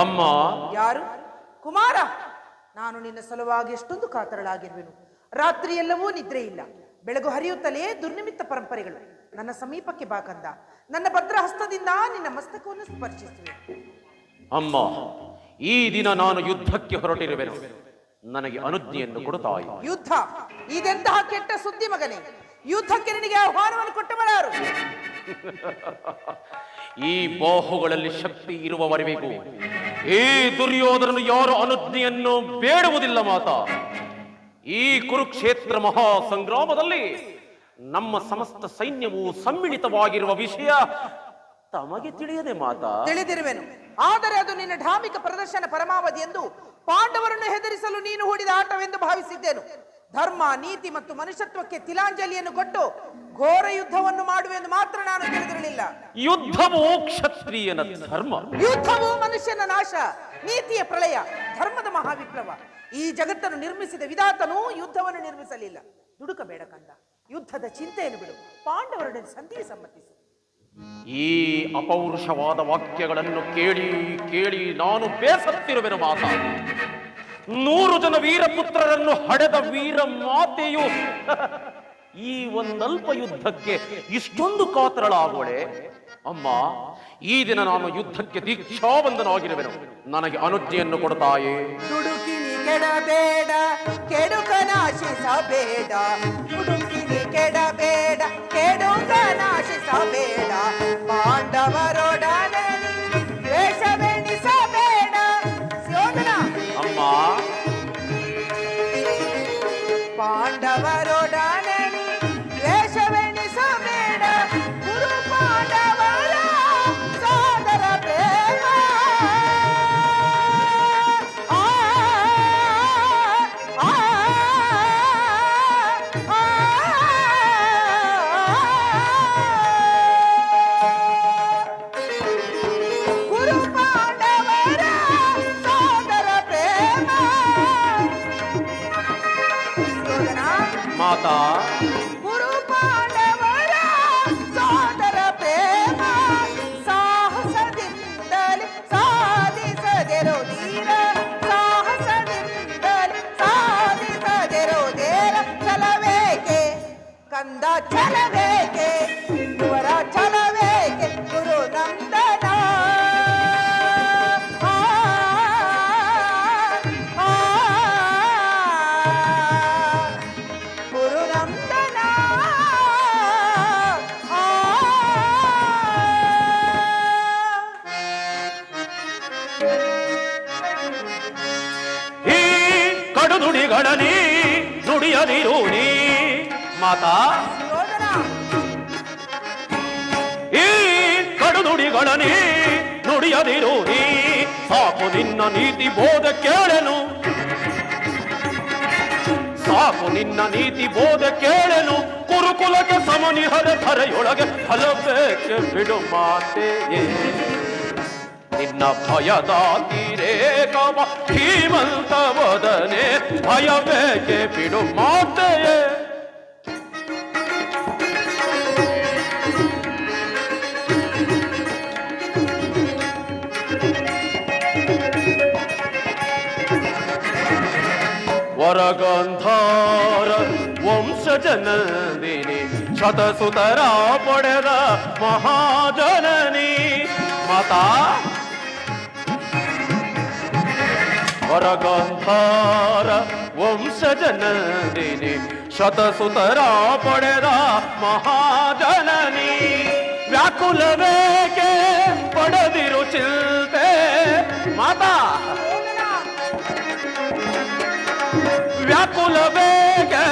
ಅಮ್ಮ. ಯಾರು? ಕುಮಾರ. ನಾನು ನಿನ್ನ ಸಲುವಾಗಿ ಎಷ್ಟೊಂದು ಕಾತರಳಾಗಿರುವೆನು. ರಾತ್ರಿ ಎಲ್ಲವೂ ನಿದ್ರೆ ಇಲ್ಲ ಬೆಳಗು ಹರಿಯುತ್ತಲೇ ದುರ್ನಿಮಿತ್ತ ಪರಂಪರೆಗಳು. ನನ್ನ ಸಮೀಪಕ್ಕೆ ಬಾಕಂದ ನನ್ನ ಭದ್ರ ಹಸ್ತದಿಂದ ನಿನ್ನ ಮಸ್ತಕವನ್ನು ಸ್ಪರ್ಶಿಸುವೆ. ಅಮ್ಮ ಈ ದಿನ ನಾನು ಯುದ್ಧಕ್ಕೆ ಹೊರಟಿರುವೆನು. ನನಗೆ ಅನುಜ್ಞೆಯನ್ನು ಕೊಡುತ್ತಾಯಿ ಯುದ್ಧ. ಇದೆಂತಹ ಕೆಟ್ಟ ಸುದ್ದಿ ಮಗನೇ. ಯುದ್ಧಕ್ಕೆ ನಿನಗೆ ಆಹ್ವಾನವನ್ನು ಕೊಟ್ಟವರಾರು ಈ ಬಾಹುಗಳಲ್ಲಿ ಶಕ್ತಿ ಇರುವವರೆಗೂ ಈ ದುರ್ಯೋಧನನು ಯಾರು ಅನುಜ್ಞೆಯನ್ನು ಬೇಡುವುದಿಲ್ಲ ಮಾತ? ಈ ಕುರುಕ್ಷೇತ್ರ ಮಹಾ ಸಂಗ್ರಾಮದಲ್ಲಿ ನಮ್ಮ ಸಮಸ್ತ ಸೈನ್ಯವು ಸಮ್ಮಿಳಿತವಾಗಿರುವ ವಿಷಯ ತಮಗೆ ತಿಳಿಯದೆ ಮಾತಾ. ತಿಳಿದಿರುವೆನು. ಆದರೆ ಅದು ನಿನ್ನ ಧಾರ್ಮಿಕ ಪ್ರದರ್ಶನ ಪರಮಾವಧಿ ಎಂದು ಪಾಂಡವರನ್ನು ಹೆದರಿಸಲು ನೀನು ಹೂಡಿದ ಆಟವೆಂದು ಭಾವಿಸಿದ್ದೇನು. ಧರ್ಮ ನೀತಿ ಮತ್ತು ಮನುಷ್ಯತ್ವಕ್ಕೆ ತಿಲಾಂಜಲಿಯನ್ನು ಕೊಟ್ಟು ಘೋರ ಯುದ್ಧವನ್ನು ಮಾಡುವೆಂದು ಮಾತ್ರ ನಾನು ತಿಳಿದಿರಲಿಲ್ಲ. ಯುದ್ಧವು ಕ್ಷತ್ರಿಯನ ಧರ್ಮ? ಯುದ್ಧವು ಮನುಷ್ಯನ ನಾಶ? ನೀತಿಯ ಪ್ರಳಯ ಧರ್ಮದ ಮಹಾವಿಪ್ಲವ. ಈ ಜಗತ್ತನ್ನು ನಿರ್ಮಿಸಿದ ವಿಧಾತನೂ ಯುದ್ಧವನ್ನು ನಿರ್ಮಿಸಲಿಲ್ಲ. ದುಡುಕಬೇಡ ಕಂದ ಯುದ್ಧದ ಚಿಂತೆಯನ್ನು ಬಿಡು. ಪಾಂಡವರೊಡನೆ ಸಂಧಿ ಸಮ್ಮತಿಸು. ಈ ಅಪೌರುಷವಾದ ವಾಕ್ಯಗಳನ್ನು ಕೇಳಿ ಕೇಳಿ ನಾನು ಬೇಸತ್ತಿರುವೆನು ಮಾತಾ. ನೂರು ಜನ ವೀರಪುತ್ರರನ್ನು ಹಡೆದ ವೀರ ಮಾತೆಯು ಈ ಒಂದಲ್ಪ ಯುದ್ಧಕ್ಕೆ ಇಷ್ಟೊಂದು ಕಾತರಳಾಗೋಳೆ ಅಮ್ಮ, ಈ ದಿನ ನಾನು ಯುದ್ಧಕ್ಕೆ ದೀಕ್ಷಾಬಂಧನಾಗಿರುವೆನು ನನಗೆ ಅನುಜ್ಞೆಯನ್ನು ಕೊಡ್ತಾಯೇ. ದುಡುಕಿನಿ ಕೆಡಬೇಡ, ಕೆಡುಕನಾಶಿಸಬೇಡ. ದುಡುಕಿನಿ ಕೆಡಬೇಡ, ಕೆಡುಕನಾಶಿಸಬೇಡ. ಪಾಂಡವರೊಡನೆ ಕಡುನುಡಿಗಳನಿ ನುಡಿಯದಿರು ನೀ. ಮಾತಾ ಈ ಕಡು ನುಡಿಗಳನಿ ನುಡಿಯದಿರು ನೀ. ಸಾಕು ನಿನ್ನ ನೀತಿ ಬೋಧ ಕೇಳನು. ಸಾಕು ನಿನ್ನ ನೀತಿ ಬೋಧ ಕೇಳನು. ಕುರುಕುಲಕ್ಕೆ ಸಮನಿಹರ ಧರೆಯೊಳಗೆ ಹಲಬೇಕೆ ಬಿಡು ಮಾತೆಯೇ. ನಿನ್ನ ಭಯದ ತೀರೇಕವ ಧೀಮಂತ ವದನೆ ಭಯಬೇಕೆ ಬಿಡು ಮಾತೆಯೇ ವರಗಂಧಾರ ವಂಶಜನಂದಿನಿ ಶತಸುತರ ಪಡೆದ ಮಹಾಜನನಿ ಮಾತಾ వరగంధార వంశజనందిని శతసుతరా పొడెరా మహాజనని వ్యాకులవేకే పొడదిరు చిల్తే. మాతా! వ్యాకులవేకే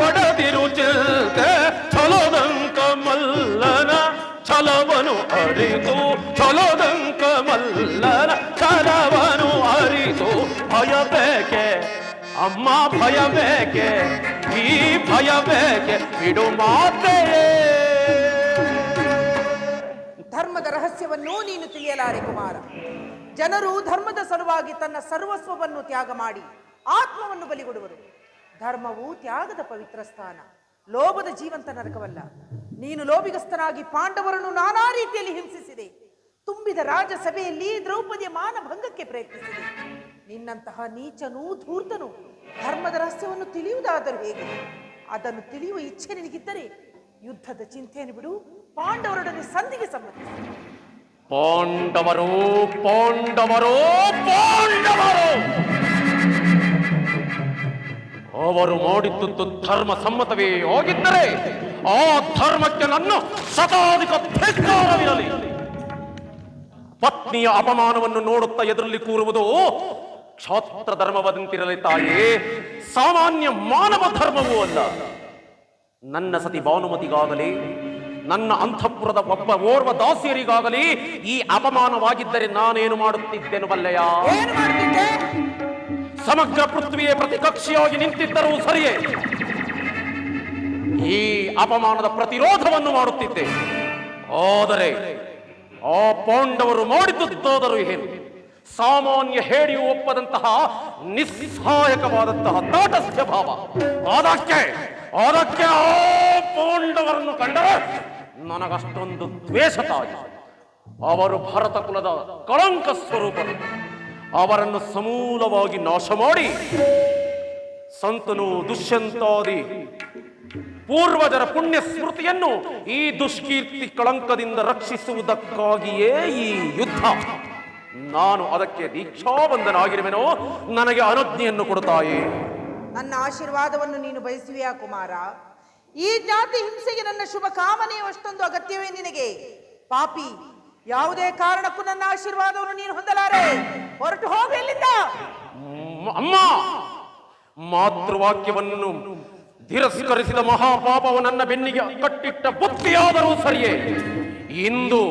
పొడదిరు చిల్తే. చలోదంక మల్లన చలవను అరితూ చలోదంక మల్లన ಅಮ್ಮ ಭಯ ಬೇಕೆ ಈ ಭಯ ಬೇಕೆ ಬಿಡು ಮಾತೆಯೇ ಧರ್ಮದ ರಹಸ್ಯವನ್ನು ನೀನು ತಿಳಿಯಲಾರೆ ಕುಮಾರ. ಜನರು ಧರ್ಮದ ಸಲುವಾಗಿ ತನ್ನ ಸರ್ವಸ್ವವನ್ನು ತ್ಯಾಗ ಮಾಡಿ ಆತ್ಮವನ್ನು ಬಲಿಗೊಡುವರು. ಧರ್ಮವು ತ್ಯಾಗದ ಪವಿತ್ರ ಸ್ಥಾನ, ಲೋಭದ ಜೀವಂತ ನರಕವಲ್ಲ. ನೀನು ಲೋಭಿಗಸ್ತನಾಗಿ ಪಾಂಡವರನ್ನು ನಾನಾ ರೀತಿಯಲ್ಲಿ ಹಿಂಸಿಸಿದೆ. ತುಂಬಿದ ರಾಜಸಭೆಯಲ್ಲಿ ದ್ರೌಪದಿಯ ಮಾನಭಂಗಕ್ಕೆ ಪ್ರಯತ್ನಿಸಿದೆ. ನಿನ್ನಂತಹ ನೀಚನೂ ಧೂರ್ತನು ಧರ್ಮದ ರಹಸ್ಯವನ್ನು ತಿಳಿಯುವುದಾದರೂ ಹೇಗೆ? ಅದನ್ನು ತಿಳಿಯುವ ಇಚ್ಛೆ ನಿನಗಿದ್ದರೆ ಯುದ್ಧದ ಚಿಂತೆಯನ್ನು ಬಿಡು, ಪಾಂಡವರೊಡನೆ ಸಂಧಿಗೆ ಸಂಬಂಧಿಸಿ ಪಾಂಡವರು, ಪಾಂಡವರೋ, ಪಾಂಡವರು! ಅವರು ಮಾಡಿದ್ದು ಧರ್ಮ ಸಮ್ಮತವೇ ಹೋಗಿದ್ದರೆ ಆ ಧರ್ಮಕ್ಕೆ ನನ್ನ ಶತಾಧಿಕ ಪತ್ನಿಯ ಅಪಮಾನವನ್ನು ನೋಡುತ್ತಾ ಎದುರಲ್ಲಿ ಕೂರುವುದು ಕ್ಷಾತ್ರ ಧರ್ಮವಾದಂತಿರಲಿ ತಾಯೇ ಸಾಮಾನ್ಯ ಮಾನವ ಧರ್ಮವೂ ಅಲ್ಲ. ನನ್ನ ಸತಿ ಭಾನುಮತಿಗಾಗಲಿ ನನ್ನ ಅಂತಃಪುರದ ಒಬ್ಬ ಓರ್ವ ದಾಸಿಯರಿಗಾಗಲಿ ಈ ಅಪಮಾನವಾಗಿದ್ದರೆ ನಾನೇನು ಮಾಡುತ್ತಿದ್ದೆನು ಬಲ್ಲೆಯ ಏನು ಮಾಡ್ತಿದ್ದೆ ಸಮಗ್ರ ಪೃಥ್ವಿಯೇ ಪ್ರತಿಕಕ್ಷಿಯಾಗಿ ನಿಂತಿದ್ದರೂ ಸರಿಯೇ. ಈ ಅಪಮಾನದ ಪ್ರತಿರೋಧವನ್ನು ಮಾಡುತ್ತಿದ್ದೆ. ಆದರೆ ಆ ಪಾಂಡವರು ಮಾಡಿದ್ದುದಾದರೂ ಏನು? ಸಾಮಾನ್ಯ ಹೇಳಿ ಒಪ್ಪದಂತಹ ನಿಸ್ಸಹಾಯಕವಾದಂತಹ ತಾಟಸ್ಥ್ಯ ಭಾವ. ಅದಕ್ಕೆ ಅದಕ್ಕೆ ಆ ಪಾಂಡವರನ್ನು ಕಂಡರೆ ನನಗಷ್ಟೊಂದು ದ್ವೇಷ ತಾಯಿ ಅವರು ಭರತ ಕುಲದ ಕಳಂಕ ಸ್ವರೂಪರು. ಅವರನ್ನು ಸಮೂಲವಾಗಿ ನಾಶ ಮಾಡಿ ಸಂತನು ದುಷ್ಯಂತಾದಿ ಪೂರ್ವಜರ ಪುಣ್ಯ ಸ್ಮೃತಿಯನ್ನು ಈ ದುಷ್ಕೀರ್ತಿ ಕಳಂಕದಿಂದ ರಕ್ಷಿಸುವುದಕ್ಕಾಗಿಯೇ ಈ ಯುದ್ಧ. ನಾನು ಅದಕ್ಕೆ ದೀಕ್ಷಾಬಂಧನಾಗಿರುವೆನೋ ನನಗೆ ಅನುಜ್ಞೆಯನ್ನು ಕೊಡುತ್ತಾಯೇ. ನನ್ನ ಆಶೀರ್ವಾದವನ್ನು ನೀನು ಬಯಸುವೆಯಾ ಕುಮಾರ. ಈ ಜಾತಿ ಹಿಂಸೆಗೆ ನನ್ನ ಶುಭ ಕಾಮನೆಯು ಅಷ್ಟೊಂದು ಅಗತ್ಯವೇ ನಿನಗೆ? ಪಾಪಿ ಯಾವುದೇ ಕಾರಣಕ್ಕೂ ನನ್ನ ಆಶೀರ್ವಾದವನ್ನು ನೀನು ಹೊಂದಲಾರೆ. ಹೊರಟು ಹೋಗು ಇಲ್ಲಿಂದ ಅಮ್ಮ! ಮಾತೃವಾಕ್ಯವನ್ನು ತಿರಸ್ಕರಿಸಿದ ಮಹಾಪಾಪವು ನನ್ನ ಬೆನ್ನಿಗೆ ಕಟ್ಟಿಟ್ಟ ಬುತ್ತಿಯಾದರೂ ಸರಿಯೇ. ಇಂದು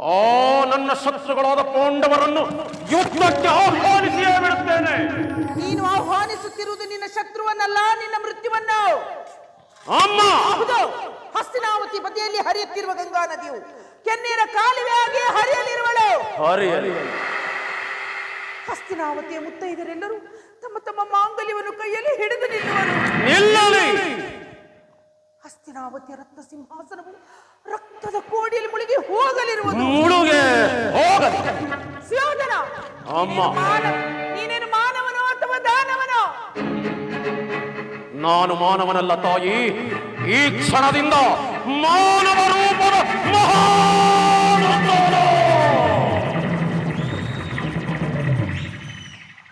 ಆ ನನ್ನ ಶತ್ರುಗಳಾದ ಪಾಂಡವರನ್ನು ಯುದ್ಧಕ್ಕೆ ಆಹ್ವಾನಿಸಿಯೇ ಬಿಡುತ್ತೇನೆ. ನೀನು ಆಹ್ವಾನಿಸುತ್ತಿರುವುದು ನಿನ್ನ ಶತ್ರುವನ್ನಲ್ಲ ನಿನ್ನ ಮೃತ್ಯುವನ್ನ. ಅಮ್ಮ! ಹೌದು. ಹಸ್ತಿನಾವತಿ ಬದಿಯಲ್ಲಿ ಹರಿಯುತ್ತಿರುವ ಗಂಗಾ ನದಿಯು ಕೆನ್ನೀರ ಕಾಲುವೆಯಾಗಿ ಹರಿಯಲಿರುವಳು. ಹರಿಯಲಿ. ಹಸ್ತಿನಾವತಿಯ ಮುತ್ತೈದರೆಲ್ಲರೂ ತಮ್ಮ ತಮ್ಮ ಮಾಂಗಲ್ಯವನ್ನು ಕೈಯಲ್ಲಿ ಹಿಡಿದು ನಿಲ್ಲುವರು. ನಿಲ್ಲಲಿ. ಹಸ್ತಿನಾವತಿಯ ರತ್ನ ಸಿಂಹಾಸನವು ರಕ್ತದ ಕೋಡಿಯಲ್ಲಿ ಮುಳುಗಿ ಹೋಗಲಿರುವುದು. ಮುಳುಗೆ ಹೋಗಲಿ. ಅಮ್ಮ. ಮಾನವ- ನೀನೇನು ಮಾನವನೋ ಅಥವಾ ದಾನವನೋ? ನಾನು ಮಾನವನಲ್ಲ ತಾಯಿ. ಈ ಕ್ಷಣದಿಂದ ಮಾನವ ರೂಪದ ಮಹಾನುಭಾವನು.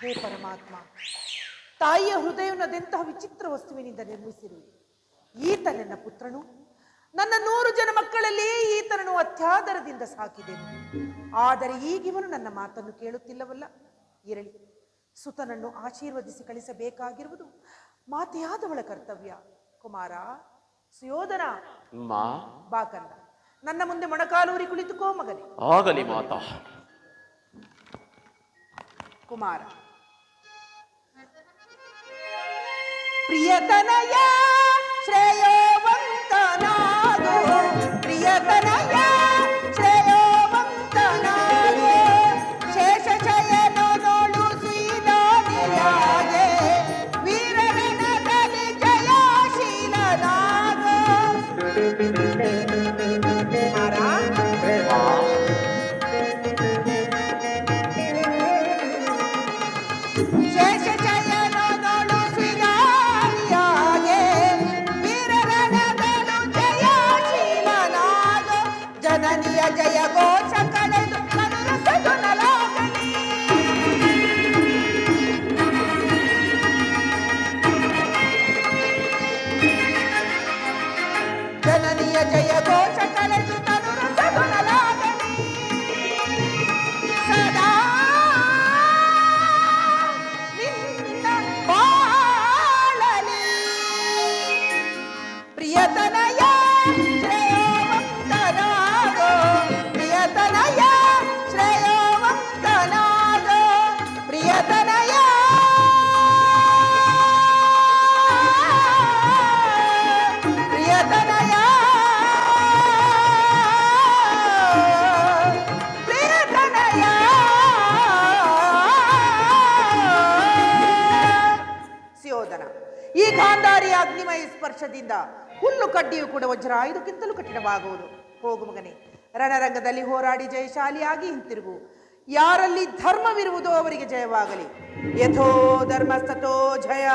ಹೇ ಪರಮಾತ್ಮ ತಾಯಿಯ ಹೃದಯವನ್ನು ಅದೆಂತಹ ವಿಚಿತ್ರ ವಸ್ತುವಿನಿಂದ ನಿರ್ಮಿಸಿರುವೆ. ಈತ ನನ್ನ ಪುತ್ರನು. ನನ್ನ ನೂರು ಜನ ಮಕ್ಕಳಲ್ಲಿ ಈತನನ್ನು ಅತ್ಯಾದರದಿಂದ ಸಾಕಿದೆನು ಆದರೆ ಈಗಿವನು ನನ್ನ ಮಾತನ್ನು ಕೇಳುತ್ತಿಲ್ಲವಲ್ಲ. ಇರಲಿ ಸುತನನ್ನು ಆಶೀರ್ವದಿಸಿ ಕಳಿಸಬೇಕಾಗಿರುವುದು ಮಾತೆಯಾದವಳ ಕರ್ತವ್ಯ. ಕುಮಾರ ಸುಯೋಧನ. ಬಾಕಂದ ನನ್ನ ಮುಂದೆ ಮೊಣಕಾಲೂರಿ ಕುಳಿತುಕೋ ಮಗನೇ. ಆಗಲಿ ಮಾತಾ. ಕುಮಾರ. ಪ್ರಿಯತನಯ ಶ್ರೇಯೋವಂತನಾಗೋ ಸಿಯೋಧನ ಈ ಗಾಂಧಾರಿ ಅಗ್ನಿಮಯ ಸ್ಪರ್ಶದಿಂದ ಹುಲ್ಲು ಕಡ್ಡಿಯು ಕೂಡ ವಜ್ರ. ಇದಕ್ಕಿಂತಲೂ ಕಠಿಣವಾಗುವುದು. ಹೋಗು ಮಗನೇ, ರಣರಂಗದಲ್ಲಿ ಹೋರಾಡಿ ಜಯಶಾಲಿಯಾಗಿ ಹಿಂತಿರುಗು. ಯಾರಲ್ಲಿ ಧರ್ಮವಿರುವುದೋ ಅವರಿಗೆ ಜಯವಾಗಲಿ. ಯಥೋ ಧರ್ಮಸ್ತೋ ಜಯ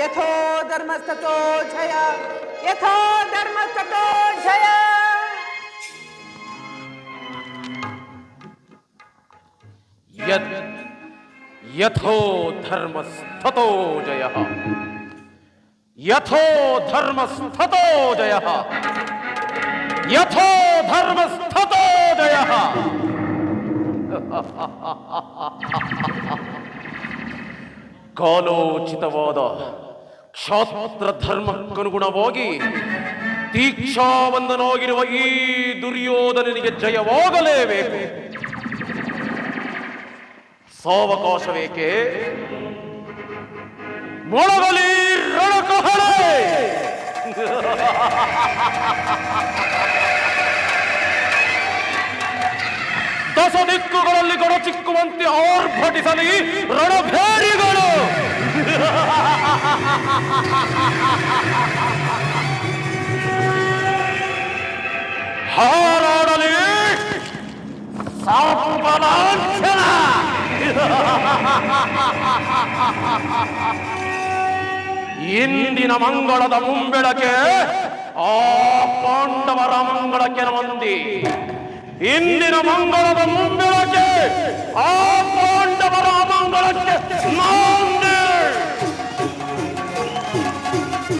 ಯಥೋ ಧರ್ಮಸ್ತೋ ಜಯ ಯಥೋ ಧರ್ಮಸ್ತೋ ಜಯ ಯತ್ ಯಥೋ ಧರ್ಮಸ್ಥತೋ ಜಯ ಯಥೋ ಧರ್ಮಸ್ಥತೋ ಜಯ ಯಥೋ ಧರ್ಮಸ್ಥತೋ ಜಯ ಕಾಲೋಚಿತವಾದ ಕ್ಷಾತ್ರ ಧರ್ಮಕ್ಕನುಗುಣವಾಗಿ ದೀಕ್ಷಾವಂದನಾಗಿರುವ ಈ ದುರ್ಯೋಧನನಿಗೆ ಜಯವಾಗಲೇಬೇಕು. ಸಾವಕಾಶವೇಕೆ ಮೊಳಗಲಿ ರಣಕಹಳೆ! ದಸ ದಿಕ್ಕುಗಳಲ್ಲಿ ಗೊಡಚಿಕ್ಕುವಂತೆ ಆರ್ಭಟಿಸಲಿ ರಣಭೇರಿಗಳು! ಹಾರಾಡಲಿ ಸಾಪಲಾಂಛನ ಇಂದಿನ ಮಂಗಳದ ಮುಂಬೆಳಕೆ ಆ ಪಾಂಡವರ ಮಂಗಳಕ್ಕೆ ಮಂದಿ ಇಂದಿನ ಮಂಗಳದ ಮುಂಬೆಳಕೆ ಆ ಪಾಂಡವರ ಮಂಗಳಕ್ಕೆ